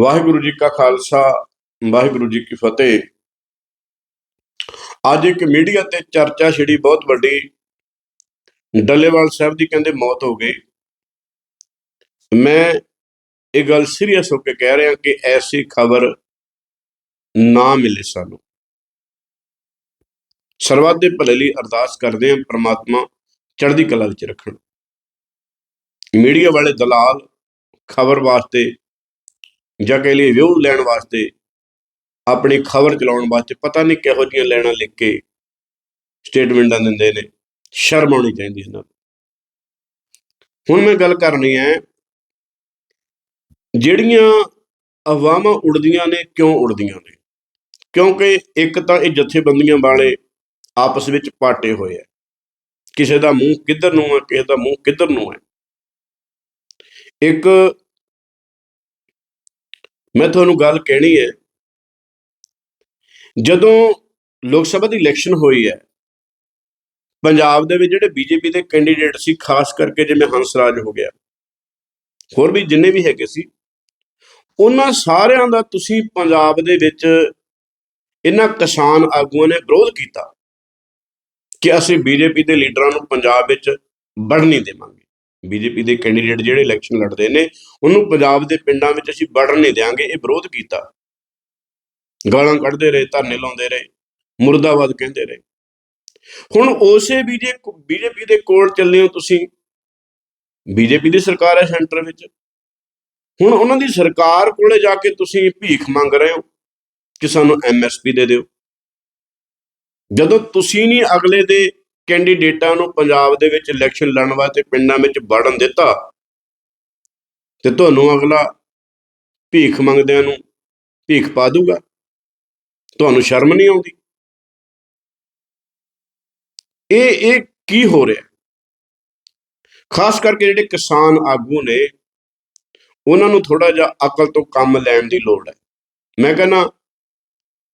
ਵਾਹਿਗੁਰੂ ਜੀ ਕਾ ਖਾਲਸਾ, ਵਾਹਿਗੁਰੂ ਜੀ ਕੀ ਫਤਿਹ। ਅੱਜ ਇੱਕ ਮੀਡੀਆ ਤੇ ਚਰਚਾ ਛਿੜੀ ਬਹੁਤ ਵੱਡੀ। ਡੱਲੇਵਾਲ ਸਾਹਿਬ ਦੀ ਕਹਿੰਦੇ ਮੌਤ ਹੋ ਗਈ। ਮੈਂ ਇਹ ਗੱਲ ਸੀਰੀਅਸ ਹੋ ਕੇ ਕਹਿ ਰਿਹਾ ਕਿ ਐਸੀ ਖਬਰ ਨਾ ਮਿਲੇ ਸਾਨੂੰ। ਸਰਬੱਤ ਦੇ ਭਲੇ ਲਈ ਅਰਦਾਸ ਕਰਦੇ ਹਾਂ ਪ੍ਰਮਾਤਮਾ ਚੜ੍ਹਦੀ ਕਲਾ ਵਿੱਚ ਰੱਖਣ। ਮੀਡੀਆ ਵਾਲੇ ਦਲਾਲ ਖਬਰ ਵਾਸਤੇ ਜਾਂ ਕਹਿ ਲਈ ਵਿਊ ਲੈਣ ਵਾਸਤੇ, ਆਪਣੀ ਖਬਰ ਚਲਾਉਣ ਵਾਸਤੇ, ਪਤਾ ਨਹੀਂ ਕਿਹੋ ਜਿਹੀਆਂ ਲੈਣਾ ਲਿਖ ਕੇ ਸਟੇਟਮੈਂਟਾਂ ਦਿੰਦੇ ਨੇ, ਸ਼ਰਮ ਆਉਣੀ ਚਾਹੀਦੀ ਇਹਨਾਂ ਨੂੰ। ਹੁਣ ਮੈਂ ਗੱਲ ਕਰਨੀ ਹੈ, ਜਿਹੜੀਆਂ ਅਵਾਮਾਂ ਉੜਦੀਆਂ ਨੇ, ਕਿਉਂ ਉੜਦੀਆਂ ਨੇ? ਕਿਉਂਕਿ ਇੱਕ ਤਾਂ ਇਹ ਜਥੇਬੰਦੀਆਂ ਵਾਲੇ ਆਪਸ ਵਿੱਚ ਪਾਟੇ ਹੋਏ ਆ। ਕਿਸੇ ਦਾ ਮੂੰਹ ਕਿੱਧਰ ਨੂੰ ਹੈ ਕਿਸੇ ਦਾ ਮੂੰਹ ਕਿੱਧਰ ਨੂੰ ਹੈ ਇੱਕ ਮੈਂ ਤੁਹਾਨੂੰ ਗੱਲ ਕਹਿਣੀ ਹੈ। ਜਦੋਂ ਲੋਕ ਸਭਾ ਦੀ ਇਲੈਕਸ਼ਨ ਹੋਈ ਹੈ, ਪੰਜਾਬ ਦੇ ਵਿੱਚ ਜਿਹੜੇ ਬੀਜੇਪੀ ਦੇ ਕੈਂਡੀਡੇਟ ਸੀ, ਖਾਸ ਕਰਕੇ ਜਿਵੇਂ ਹੰਸਰਾਜ ਹੋ ਗਿਆ, ਹੋਰ ਵੀ ਜਿੰਨੇ ਵੀ ਹੈਗੇ ਸੀ, ਉਹਨਾਂ ਸਾਰਿਆਂ ਦਾ ਤੁਸੀਂ ਪੰਜਾਬ ਦੇ ਵਿੱਚ ਇਹਨਾਂ ਕਿਸਾਨ ਆਗੂਆਂ ਨੇ ਵਿਰੋਧ ਕੀਤਾ ਕਿ ਅਸੀਂ ਬੀਜੇਪੀ ਦੇ ਲੀਡਰਾਂ ਨੂੰ ਪੰਜਾਬ ਵਿੱਚ ਵੜ ਨਹੀਂ ਦੇਵਾਂਗੇ। ਬੀਜੇਪੀ ਦੇ ਕੈਂਡੀਡੇਟ ਜਿਹੜੇ ਇਲੈਕਸ਼ਨ ਲੜਦੇ ਨੇ, ਉਹਨੂੰ ਪੰਜਾਬ ਦੇ ਪਿੰਡਾਂ ਵਿੱਚ ਅਸੀਂ ਵੜਨ ਨਹੀਂ ਦੇਵਾਂਗੇ ਇਹ ਵਿਰੋਧ ਕੀਤਾ। ਗਾਲਾਂ ਕੱਢਦੇ ਰਹੇ, ਧਰਨੇ ਲਾਉਂਦੇ ਰਹੇ, ਮੁਰਦਾਬਾਦ ਕਹਿੰਦੇ ਰਹੇ। ਹੁਣ ਉਸੇ ਬੀਜੇ, ਬੀਜੇਪੀ ਦੇ ਕੋਲ ਚੱਲੇ ਹੋ ਤੁਸੀਂ। ਬੀਜੇਪੀ ਦੀ ਸਰਕਾਰ ਹੈ ਸੈਂਟਰ ਵਿੱਚ। ਹੁਣ ਉਹਨਾਂ ਦੀ ਸਰਕਾਰ ਕੋਲੇ ਜਾ ਕੇ ਤੁਸੀਂ ਭੀਖ ਮੰਗ ਰਹੇ ਹੋ ਕਿ ਸਾਨੂੰ ਐਮਐਸਪੀ ਦੇ ਦਿਓ। ਜਦੋਂ ਤੁਸੀਂ ਨਹੀਂ ਅਗਲੇ ਦੇ ਕੈਂਡੀਡੇਟਾਂ ਨੂੰ ਪੰਜਾਬ ਦੇ ਵਿੱਚ ਇਲੈਕਸ਼ਨ ਲੜਨ ਵਾਸਤੇ ਪਿੰਡਾਂ ਵਿੱਚ ਵੜਨ ਦਿੱਤਾ। ਤੇ ਤੁਹਾਨੂੰ ਅਗਲਾ ਭੀਖ ਮੰਗਦਿਆਂ ਨੂੰ ਭੀਖ ਪਾ ਦੂਗਾ। ਤੁਹਾਨੂੰ ਸ਼ਰਮ ਨਹੀਂ ਆਉਂਦੀ? ਇਹ ਇਹ ਕੀ ਹੋ ਰਿਹਾ? ਖਾਸ ਕਰਕੇ ਜਿਹੜੇ ਕਿਸਾਨ ਆਗੂ ਨੇ, ਉਹਨਾਂ ਨੂੰ ਥੋੜਾ ਜਿਹਾ ਅਕਲ ਤੋਂ ਕੰਮ ਲੈਣ ਦੀ ਲੋੜ ਹੈ। ਮੈਂ ਕਹਿੰਦਾ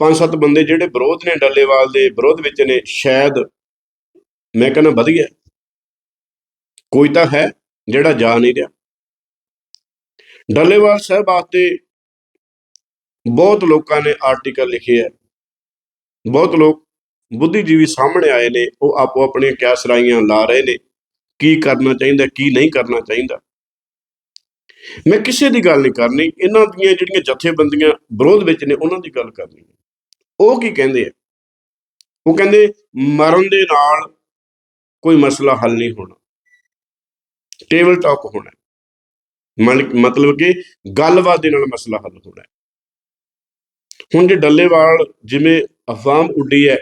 ਪੰਜ ਸੱਤ ਬੰਦੇ ਜਿਹੜੇ ਵਿਰੋਧ ਨੇ, ਡੱਲੇਵਾਲ ਦੇ ਵਿਰੋਧ ਵਿੱਚ ਨੇ, ਸ਼ਾਇਦ ਮੈਂ ਕਹਿੰਦਾ ਵਧੀਆ। ਕੋਈ ਤਾਂ ਹੈ ਜਿਹੜਾ ਜਾ ਨਹੀਂ ਰਿਹਾ। ਡੱਲੇਵਾਲ ਸਾਹਿਬ ਵਾਸਤੇ ਬਹੁਤ ਲੋਕਾਂ ਨੇ ਆਰਟੀਕਲ ਲਿਖੇ ਹੈ ਬਹੁਤ ਲੋਕ ਬੁੱਧੀਜੀਵੀ ਸਾਹਮਣੇ ਆਏ ਨੇ, ਉਹ ਆਪੋ ਆਪਣੀਆਂ ਕਿਆਸ ਰਾਈਆਂ ਲਾ ਰਹੇ ਨੇ, ਕੀ ਕਰਨਾ ਚਾਹੀਦਾ, ਕੀ ਨਹੀਂ ਕਰਨਾ ਚਾਹੀਦਾ। ਮੈਂ ਕਿਸੇ ਦੀ ਗੱਲ ਨਹੀਂ ਕਰਨੀ, ਇਹਨਾਂ ਦੀਆਂ ਜਿਹੜੀਆਂ ਜਥੇਬੰਦੀਆਂ ਵਿਰੋਧ ਵਿੱਚ ਨੇ, ਉਹਨਾਂ ਦੀ ਗੱਲ ਕਰਨੀ ਉਹ ਕੀ ਕਹਿੰਦੇ ਆ? ਉਹ ਕਹਿੰਦੇ, ਮਰਨ ਦੇ ਨਾਲ ਕੋਈ ਮਸਲਾ ਹੱਲ ਨਹੀਂ ਹੋਣਾ। ਟੇਬਲ ਟਾਕ ਹੋਣਾ। ਮਲ- ਮਤਲਬ ਕਿ ਗੱਲਬਾਤ ਦੇ ਨਾਲ ਮਸਲਾ ਹੱਲ ਹੋਣਾ। ਹੁਣ ਜੇ ਡੱਲੇਵਾਲ ਜਿਵੇਂ ਅਫਵਾਹ ਉੱਡੀ ਹੈ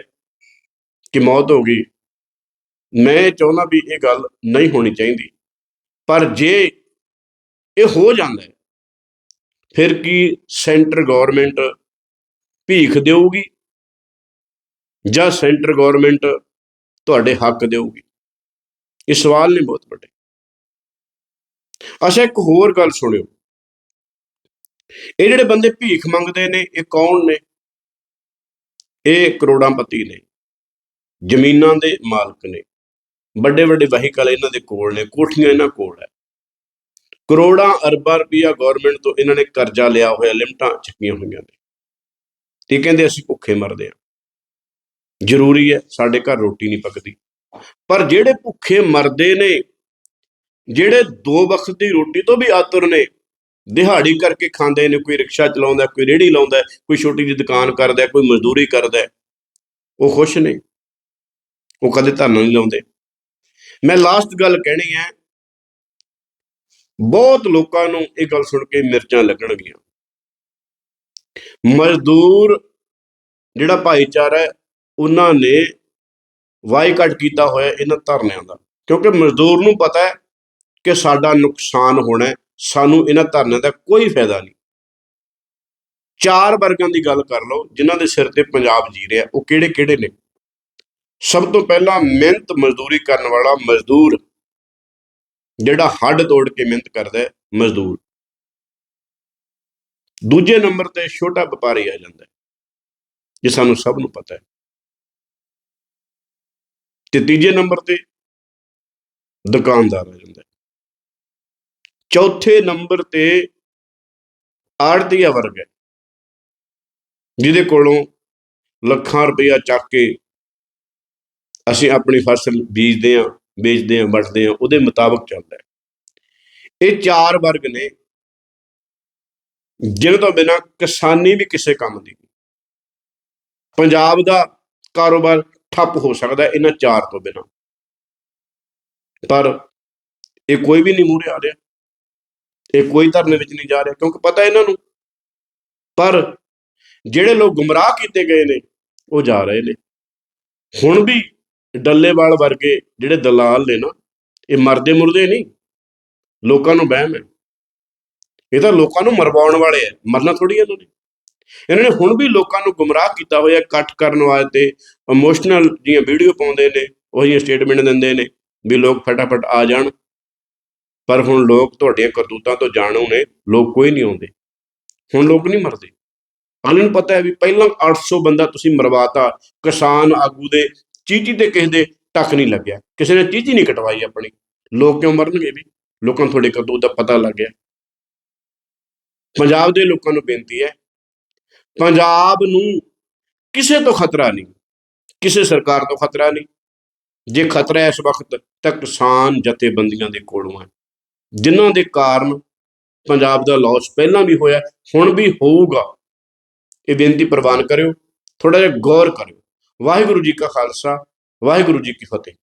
ਕਿ ਮੌਤ ਹੋ ਗਈ, ਮੈਂ ਚਾਹੁੰਦਾ ਵੀ ਇਹ ਗੱਲ ਨਹੀਂ ਹੋਣੀ ਚਾਹੀਦੀ। ਪਰ ਜੇ ਇਹ ਹੋ ਜਾਂਦਾ ਹੈ, ਫਿਰ ਕੀ ਸੈਂਟਰ ਗਵਰਨਮੈਂਟ ਭੀਖ ਦੇਊਗੀ ਜਾਂ ਸੈਂਟਰ ਗਵਰਨਮੈਂਟ ਤੁਹਾਡੇ ਹੱਕ ਦੇਊਗੀ? ਇਹ ਸਵਾਲ ਨੇ ਬਹੁਤ ਵੱਡੇ। ਅੱਛਾ, ਇੱਕ ਹੋਰ ਗੱਲ ਸੁਣਿਓ। ਇਹ ਜਿਹੜੇ ਬੰਦੇ ਭੀਖ ਮੰਗਦੇ ਨੇ, ਇਹ ਕੌਣ ਨੇ? ਇਹ ਕਰੋੜਾਂਪਤੀ ਨੇ। ਜ਼ਮੀਨਾਂ ਦੇ ਮਾਲਕ ਨੇ। ਵੱਡੇ ਵੱਡੇ ਵਹੀਕਲ ਇਹਨਾਂ ਦੇ ਕੋਲ ਨੇ, ਕੋਠੀਆਂ ਇਹਨਾਂ ਕੋਲ ਹੈ। ਕਰੋੜਾਂ ਅਰਬਾਂ ਰੁਪਈਆ ਗਵਰਨਮੈਂਟ ਤੋਂ ਇਹਨਾਂ ਨੇ ਕਰਜ਼ਾ ਲਿਆ ਹੋਇਆ, ਲਿਮਟਾਂ ਚੱਕੀਆਂ ਹੋਈਆਂ ਨੇ। ਤੇ ਕਹਿੰਦੇ ਅਸੀਂ ਭੁੱਖੇ ਮਰਦੇ ਆ ਜ਼ਰੂਰੀ ਹੈ, ਸਾਡੇ ਘਰ ਰੋਟੀ ਨਹੀਂ ਪੱਕਦੀ। ਪਰ ਜਿਹੜੇ ਭੁੱਖੇ ਮਰਦੇ ਨੇ, ਜਿਹੜੇ ਦੋ ਵਕਤ ਦੀ ਰੋਟੀ ਤੋਂ ਵੀ ਆਤੁਰ ਨੇ, ਦਿਹਾੜੀ ਕਰਕੇ ਖਾਂਦੇ ਨੇ, ਕੋਈ ਰਿਕਸ਼ਾ ਚਲਾਉਂਦਾ, ਕੋਈ ਰੇਹੜੀ ਲਾਉਂਦਾ, ਕੋਈ ਛੋਟੀ ਜਿਹੀ ਦੁਕਾਨ ਕਰਦਾ, ਕੋਈ ਮਜ਼ਦੂਰੀ ਕਰਦਾ, ਉਹ ਖੁਸ਼ ਨੇ। ਉਹ ਕਦੇ ਧਰਨਾ ਨਹੀਂ ਲਾਉਂਦੇ। ਮੈਂ ਲਾਸਟ ਗੱਲ ਕਹਿਣੀ ਹੈ, ਬਹੁਤ ਲੋਕਾਂ ਨੂੰ ਇਹ ਗੱਲ ਸੁਣ ਕੇ ਮਿਰਚਾਂ ਲੱਗਣਗੀਆਂ। ਮਜ਼ਦੂਰ ਜਿਹੜਾ ਭਾਈਚਾਰਾ ਹੈ, ਉਹਨਾਂ ਨੇ ਵਾਈਕਟ ਕੀਤਾ ਹੋਇਆ ਇਹਨਾਂ ਧਰਨਿਆਂ ਦਾ। ਕਿਉਂਕਿ ਮਜ਼ਦੂਰ ਨੂੰ ਪਤਾ ਹੈ ਕਿ ਸਾਡਾ ਨੁਕਸਾਨ ਹੋਣਾ ਸਾਨੂੰ ਇਹਨਾਂ ਧਰਨਿਆਂ ਦਾ ਕੋਈ ਫਾਇਦਾ ਨਹੀਂ। ਚਾਰ ਵਰਗਾਂ ਦੀ ਗੱਲ ਕਰ ਲਓ, ਜਿਨ੍ਹਾਂ ਦੇ ਸਿਰ ਤੇ ਪੰਜਾਬ ਜੀ ਰਿਹਾ, ਉਹ ਕਿਹੜੇ ਕਿਹੜੇ ਨੇ? ਸਭ ਤੋਂ ਪਹਿਲਾਂ ਮਿਹਨਤ ਮਜ਼ਦੂਰੀ ਕਰਨ ਵਾਲਾ ਮਜ਼ਦੂਰ, ਜਿਹੜਾ ਹੱਡ ਤੋੜ ਕੇ ਮਿਹਨਤ ਕਰਦਾ ਹੈ, ਮਜ਼ਦੂਰ। ਦੂਜੇ ਨੰਬਰ ਤੇ ਛੋਟਾ ਵਪਾਰੀ ਆ ਜਾਂਦਾ ਹੈ, ਇਹ ਸਾਨੂੰ ਸਭ ਨੂੰ ਪਤਾ ਹੈ। ਤੇ ਤੀਜੇ ਨੰਬਰ ਤੇ ਦੁਕਾਨਦਾਰ ਆ ਜਾਂਦਾ ਚੌਥੇ ਨੰਬਰ ਤੇ ਆੜਤੀਆ ਵਰਗ ਹੈ, ਜਿਹਦੇ ਕੋਲੋਂ ਲੱਖਾਂ ਰੁਪਇਆ ਚੱਕ ਕੇ ਅਸੀਂ ਆਪਣੀ ਫਸਲ ਬੀਜਦੇ ਹਾਂ, ਵੇਚਦੇ ਹਾਂ ਵੱਟਦੇ ਹਾਂ, ਉਹਦੇ ਮੁਤਾਬਕ ਚੱਲਦਾ ਹੈ ਇਹ ਚਾਰ ਵਰਗ ਨੇ, ਜਿਹਨਾਂ ਤੋਂ ਬਿਨਾਂ ਕਿਸਾਨੀ ਵੀ ਕਿਸੇ ਕੰਮ ਦੀ ਨਹੀਂ। ਪੰਜਾਬ ਦਾ ਕਾਰੋਬਾਰ ਠੱਪ ਹੋ ਸਕਦਾ ਇਹਨਾਂ ਚਾਰ ਤੋਂ ਬਿਨਾਂ। ਪਰ ਇਹ ਕੋਈ ਵੀ ਨਹੀਂ ਮੂਹਰੇ ਆ ਰਿਹਾ। ਇਹ ਕੋਈ ਧਰਨੇ ਵਿੱਚ ਨਹੀਂ ਜਾ ਰਿਹਾ, ਕਿਉਂਕਿ ਪਤਾ ਇਹਨਾਂ ਨੂੰ। ਪਰ ਜਿਹੜੇ ਲੋਕ ਗੁੰਮਰਾਹ ਕੀਤੇ ਗਏ ਨੇ, ਉਹ ਜਾ ਰਹੇ ਨੇ। ਹੁਣ ਵੀ ਡੱਲੇਵਾਲ ਵਰਗੇ ਜਿਹੜੇ ਦਲਾਲ ਨੇ ਨਾ, ਇਹ ਮਰਦੇ ਮੁਰਦੇ ਨਹੀਂ। ਲੋਕਾਂ ਨੂੰ ਵਹਿਮ ਹੈ। ਇਹ ਤਾਂ ਲੋਕਾਂ ਨੂੰ ਮਰਵਾਉਣ ਵਾਲੇ ਆ ਮਰਨਾ ਥੋੜੀ ਇਹਨਾਂ ਨੇ। ਇਹਨਾਂ ਨੇ ਹੁਣ ਵੀ ਲੋਕਾਂ ਨੂੰ ਗੁੰਮਰਾਹ ਕੀਤਾ ਹੋਇਆ ਇਕੱਠ ਕਰਨ ਵਾਸਤੇ ਇਮੋਸ਼ਨਲ ਦੀਆਂ ਵੀਡੀਓ ਪਾਉਂਦੇ ਨੇ, ਉਹੀ ਸਟੇਟਮੈਂਟ ਦਿੰਦੇ ਨੇ ਵੀ ਲੋਕ ਫਟਾਫਟ ਆ ਜਾਣ। ਪਰ ਹੁਣ ਲੋਕ ਤੁਹਾਡੀਆਂ ਕਰਤੂਤਾਂ ਤੋਂ ਜਾਣੂ ਨੇ, ਲੋਕ ਕੋਈ ਨਹੀਂ ਆਉਂਦੇ। ਹੁਣ ਲੋਕ ਨਹੀਂ ਮਰਦੇ। ਅਗਲੇ ਨੂੰ ਪਤਾ ਹੈ ਵੀ ਪਹਿਲਾਂ 800 ਬੰਦਾ ਤੁਸੀਂ ਮਰਵਾਤਾ, ਕਿਸਾਨ ਆਗੂ ਦੇ, ਚੀਚੀ ਤੇ ਕਿਸੇ ਦੇ ਟੱਕ ਨਹੀਂ ਲੱਗਿਆ। ਕਿਸੇ ਨੇ ਚੀਚੀ ਨਹੀਂ ਕਟਵਾਈ ਆਪਣੀ। ਲੋਕ ਕਿਉਂ ਮਰਨਗੇ ਵੀ? ਲੋਕਾਂ ਨੂੰ ਤੁਹਾਡੇ ਕਰਤੂਤ ਦਾ ਪਤਾ ਲੱਗ ਗਿਆ। ਪੰਜਾਬ ਦੇ ਲੋਕਾਂ ਨੂੰ ਬੇਨਤੀ ਹੈ ਪੰਜਾਬ ਨੂੰ ਕਿਸੇ ਤੋਂ ਖਤਰਾ ਨਹੀਂ, ਕਿਸੇ ਸਰਕਾਰ ਤੋਂ ਖਤਰਾ ਨਹੀਂ। ਜੇ ਖਤਰਾ ਇਸ ਵਕਤ, ਤਾਂ ਕਿਸਾਨ ਜਥੇਬੰਦੀਆਂ ਦੇ ਕੋਲੋਂ ਹੈ। ਜਿਨ੍ਹਾਂ ਦੇ ਕਾਰਨ ਪੰਜਾਬ ਦਾ ਲਾਸ ਪਹਿਲਾਂ ਵੀ ਹੋਇਆ, ਹੁਣ ਵੀ ਹੋਊਗਾ। ਇਹ ਬੇਨਤੀ ਪ੍ਰਵਾਨ ਕਰਿਓ ਥੋੜਾ ਜਿਹਾ ਗੌਰ ਕਰਿਓ। ਵਾਹਿਗੁਰੂ ਜੀ ਕਾ ਖਾਲਸਾ, ਵਾਹਿਗੁਰੂ ਜੀ ਕੀ ਫਤਿਹ।